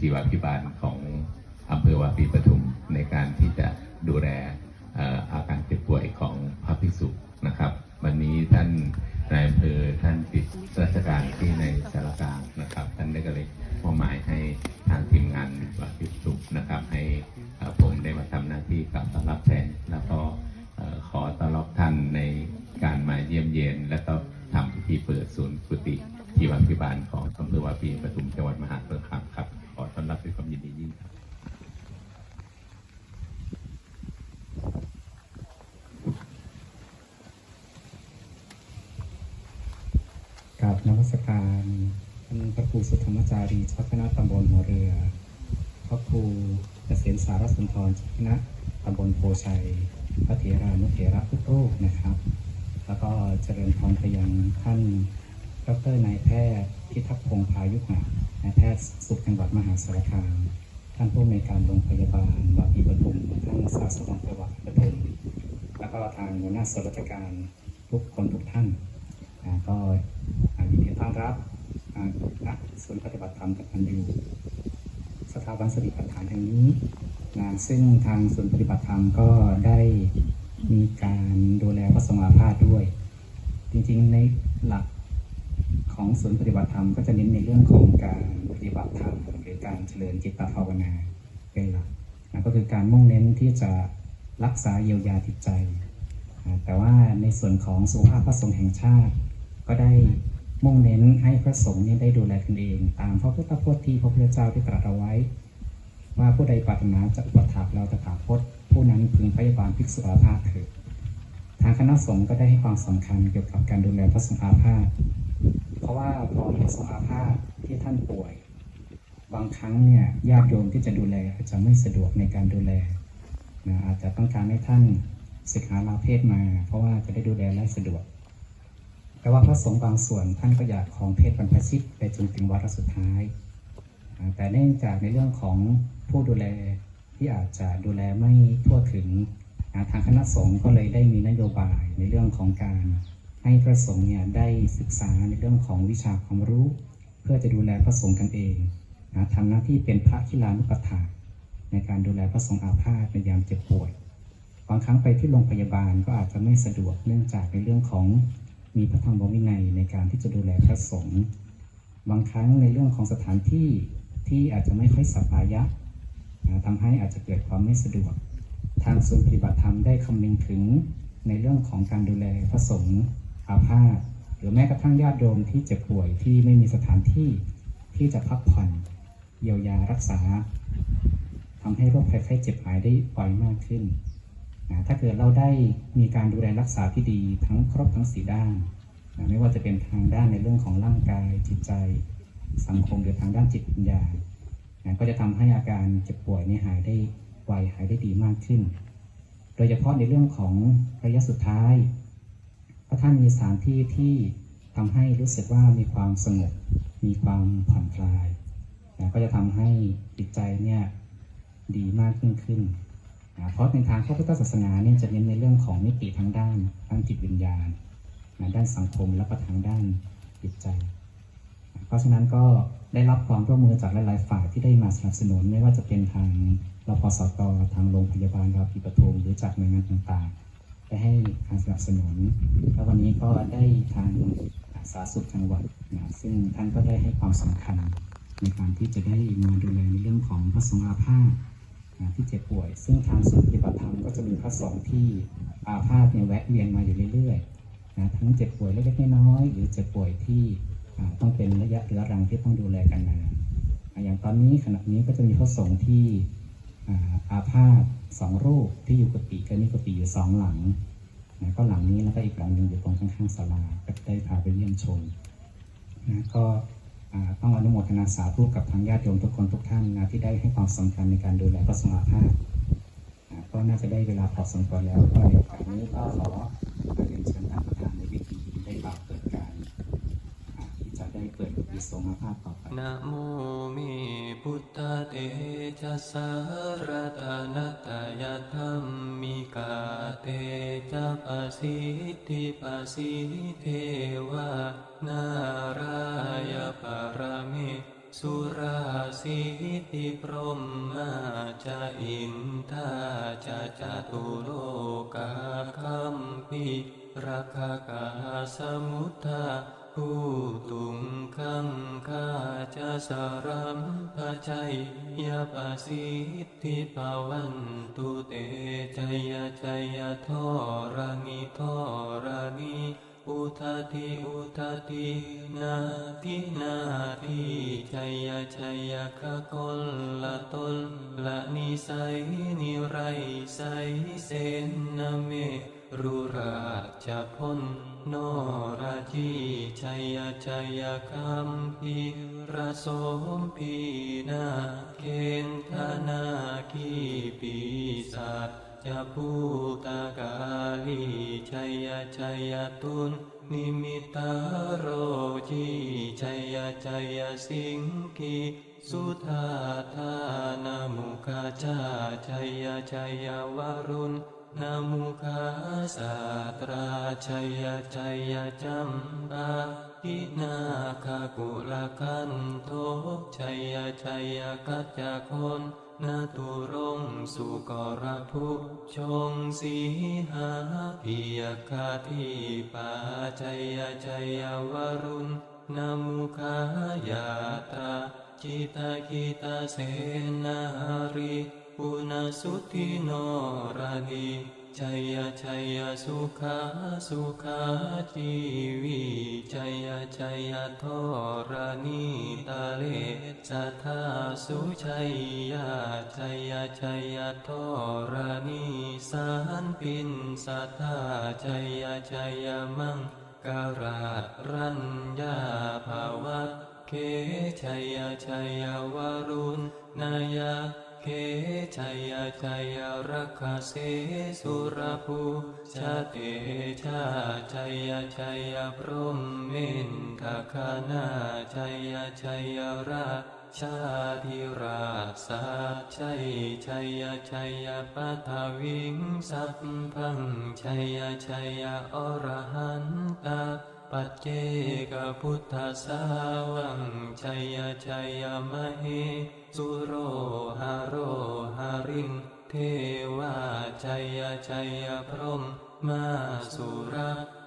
ชีวาพิบาลของอำเภอวาปีปทุมในการที่จะดูแลอาการเจ็บป่วยของพระภิกษุนะครับ วันนี้ท่านนายอำเภอท่านติดราชการที่ในสารกลางนะครับ ท่านได้ก็เลยมอบหมายให้ทางทีมงานวาปีปทุมนะครับ ให้ผมได้มาทำหน้าที่กับต้อนรับแทนแล้วก็ขอต้อนรับท่านในการมาเยี่ยมเยียนและก็ทำพิธีเปิดศูนย์กุฏิที่วัดพิบาลของอำเภอวาปีปทุมจังหวัดมหาสารคามครับ ขอต้อนรับด้วยความยินดียิ่งครับ กับนวัสการท่านพระ ครูสุธรรมจารีเจ้าคณะตำบลหัวเรือ พระครูเกษมสารสุนทรเจ้าคณะตำบลโพชัย พระเถรานุเถระทุกรูปนะครับ แล้วก็เจริญพรไปยังท่านดรนายแพทย์พิทักษ์พงพายุหะนายแพทย์สุขจังหวัดมหาสารคาม ท่านผู้อำนการโรงพยาบาลวาปีปทุมท่านสาธารณสุขจังหวัดปทุมแล้วก็ทางหัวหน้าส่วนราชการทุกคนทุกท่านก็อ่ายินดีต้อนรับ ณศูนย์ปฏิบัติธรรมกับมันอยู่สถาบันสติปัฏฐานแห่งนี้นะซึ่งทางศูนย์ปฏิบัติธรรมก็ได้มีการดูแลพระสงฆ์อาพาธด้วย จริงๆในหลักของศูนย์ปฏิบัติธรรมก็จะเน้นในเรื่องของการปฏิบัติธรรมหรือการเจริญจิตตภาวนาเป็นหลักนะก็คือการมุ่งเน้นที่จะรักษาเยียวยาจิตใจ แต่ว่าในส่วนของสุขภาพพระสงฆ์แห่งชาติก็ได้ มุ่งเน้นให้พระสงฆ์เนี่ยได้ดูแลตนเอง ตามพระพุทธพจน์ที่พระพุทธเจ้าได้ตรัสเอาไว้ ว่าผู้ใดปรารถนาจะอุปถัมภ์เราตถาคตผู้นั้นพึงพยาบาลภิกษุอาพาธเถิดทางคณะสงฆ์ก็ได้ให้ความสำคัญเกี่ยวกับการดูแลพระสงฆ์อาพาธเพราะว่าพอพระสงฆ์อาพาธที่ท่านป่วย บางครั้งเนี่ยญาติโยมที่จะดูแลอาจจะไม่สะดวกในการดูแลนะอาจจะต้องการให้ท่านศึกษาลาเพศมา เพราะว่าจะได้ดูแลได้สะดวก แต่ว่าพระสงฆ์บางส่วนท่านก็อยากของเพศบรรพชิตไปจนถึงวาระสุดท้าย แต่เนื่องจากในเรื่องของผู้ดูแลที่อาจจะดูแลไม่ทั่วถึงทางคณะสงฆ์ก็เลยได้มีนโยบายในเรื่องของการให้พระสงฆ์เนี่ยได้ศึกษาในเรื่องของวิชาความรู้ เพื่อจะดูแลพระสงฆ์กันเองนะทำหน้าที่เป็นพระคิลานุปถาในการดูแลพระสงฆ์อาพาธในยามเจ็บป่วย บางครั้งไปที่โรงพยาบาลก็อาจจะไม่สะดวกเนื่องจากในเรื่องของ มีพระธรรมวินัยในการที่จะดูแลพระสงฆ์บางครั้งในเรื่องของสถานที่ที่อาจจะไม่ค่อยสัปายะนะทำให้อาจจะเกิดความไม่สะดวก ทางศูนย์ปฏิบัติธรรมได้คำนึงถึงในเรื่องของการดูแลพระสงฆ์อาพาธหรือแม้กระทั่งญาติโยมที่เจ็บป่วยที่ไม่มีสถานที่ที่จะพักผ่อนเยียวยารักษาทำให้โรคภัยไข้เจ็บหายได้ปล่อยมากขึ้น นะถ้าเกิดเราได้มีการดูแลรักษาที่ดีทั้งครบทั้งสีด้านนะไม่ว่าจะเป็นทางด้านในเรื่องของร่างกายจิตใจ สังคมหรือทางด้านจิตวิญญาณนะก็จะทำให้อาการเจ็บป่วยนี้หายได้ไวหายได้ดีมากขึ้น โดยเฉพาะในเรื่องของระยะสุดท้ายพระท่านมีสถานที่ที่ทำให้รู้สึกว่ามีความสงบมีความผ่อนคลายนะก็จะทำให้จิตใจเนี่ยดีมากยิ่งขึ้น นะเพราะในทางพระพุทธศาสนาเนี่ยจะเน้นในเรื่องของมิติทั้งด้านทั้งจิตวิญญาณนะด้านสังคมและก็ทางด้านจิตใจนะเพราะฉะนั้นก็ได้รับความร่วมมือจากหลาย ๆ ฝ่ายที่ได้มาสนับสนุน ไม่ว่าจะเป็นทางรพสตทางโรงพยาบาลราพีปทุมหรือจากหน่วยงานต่างๆได้ให้การสนับสนุนแล้ววันนี้ก็ได้ทางสาธารณสุขจังหวัดนะซึ่งท่านก็ได้ให้ความสำคัญในการที่จะได้มาดูแลในเรื่องของพระสงฆ์อาภาพ นะที่เจ็บป่วย ซึ่งทางศูนย์ปฏิบัติธรรมก็จะมีพระสงฆ์ที่อาพาธเนี่ยแวะเวียนมาอยู่เรื่อยๆนะทั้งเจ็บป่วยเล็กๆน้อยๆหรือเจ็บป่วยที่ต้องเป็นระยะเรื้อรังที่ต้องดูแลกันนานอย่างตอนนี้ขณะนี้ก็จะมีพระสงฆ์ที่อาพาธสองรูปที่อยู่กุฏิก็มีกุฏิอยู่สองหลังนะก็หลังนี้แล้วก็อีกหลังหนึ่งอยู่ตรงข้างๆศาลาก็ได้พาไปเยี่ยมชมนะก็ ต้องอนุโมทนาสาธุกับทางญาติโยมทุกคนทุกท่านนะที่ได้ให้ความสำคัญในการดูแลพระสงฆ์ภาพก็น่าจะได้เวลาพอสมควรแล้วก็ในโอกาสนี้ก็ขอเรียนเชิญท่านประธานในพิธีได้กล่าวเปิดการอ่าที่จะ ได้เปิดพิสงฆ์ภาพต่อไปนะโมมีพุทธเตชะสารตนัตยธรรมมิกาเตจะปสิทธิปสิเทวา นารายปรมิสุราสีติพรหมาจะอินทาจะจตุโลกาคัมปิ ราคากาสมุทาผู้ตุงคังคาจะสารัมพชัยยปสิทธิปวันตุเตจยจยทอรานิทอรานิอุทาทิอุทาทินาทินาทิชัยชัยขะกลละตนละนิสัยนิไรใสเสนนเม รุราชพลโนราจีชัยชัยคัมพีระสมพีนาเคนธนาคีปีศาจจะพูตากาลีชัยชัยตุนนิมิตาโรจีชัยชัยสิงคีสุธาธานามุขจาชัยชัยวรุณ นามุขาสาตราชัยชัยจัมบาทินาคากุลคันโทชัยชัยกัจจคนนาตุรงสุกรภุชงสีหาพิยคาทิปาชัยชัยวรุณนามุขายาตรา จิตาคิตาเสนาริปุณสุทิโนรานีชัยชัยสุขาสุขาจีวีชัยชัยทอรานีตาเลสัทธาสุชัยยาชัยชัยทอรานีสานปินสัทธาชัยชัยมังการารัญ ยชัยวารุณนายาเคชัยชัยรักขเสสุรภูชาเตชาชัยชัยพรหมเมนทคานาชัยชัยราชาธิราสาชัยชัยชัยปัทวิงสัพพังชัยชัยอรหันตา ปัจเจกพุทธสาวังชัยชัยมเหสุโรหาโรหาริง เทวาชัยชัยพรหมมาสุระ